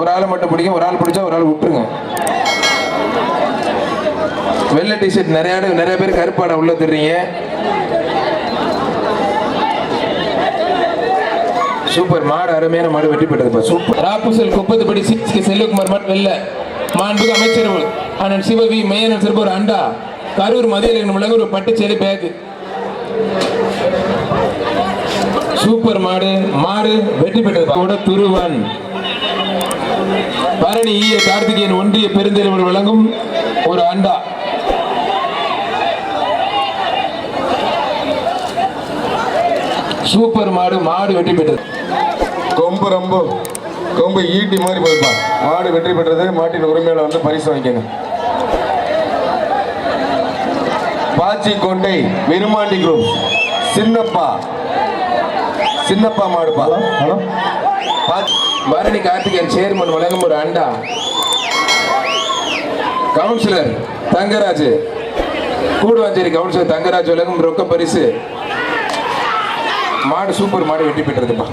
ஒரு ஆளை மட்டும் பிடிக்கும் ஒரு ஆள் பிடிச்சா ஒரு ஆள் விட்டுருங்க. வெள்ளை டிஷர்ட் நிறைய நிறைய பேர் கருப்பாடை உள்ள தெரியுங்க சூப்பர் மாடு அருமையான மாடு வெற்றி பெற்றதுப்பா சூப்பர். ராப்புசல் குப்பத்துப்படி சிக்ஸ்க்கு செல்வகுமார் மாட் வெள்ள மாண்புக்கு அமைச்சர் அண்ணன் சிவவி மையனன் சிறப்பு ஒரு அண்டா. கரூர் மதிய விளங்க ஒரு பட்டு சேலை பேக். சூப்பர் மாடு மாடு வெற்றி பெற்றது கூட துருவன். பரணி ஈய கார்த்திகேயன் ஒன்றிய பெருந்தலைவர் வழங்கும் ஒரு அண்டா. சூப்பர் மாடு மாடு வெற்றி பெற்றது. கொம்பு ரொம்ப கொம்பு ஈட்டி மாதிரி போயிருப்பா மாடு வெற்றி பெற்றது மாட்டின் உரிமையில வந்து பரிசு வாங்கிக்கங்க. பாச்சி கோட்டை விருமாண்டி குரூப் சின்னப்பா. சின்னப்பா மாடுப்பா. ஹலோ? பாச்சி பரணி கார்த்திகேயன் சேர்மன் வழங்கும் ஒரு அண்டா. கவுன்சிலர் தங்கராஜ். கூடுவாஞ்சேரி கவுன்சிலர் தங்கராஜ் வழங்கும் ரொக்க பரிசு. மாடு சூப்பர் மாடு வெட்டி பெற்றதுப்பா.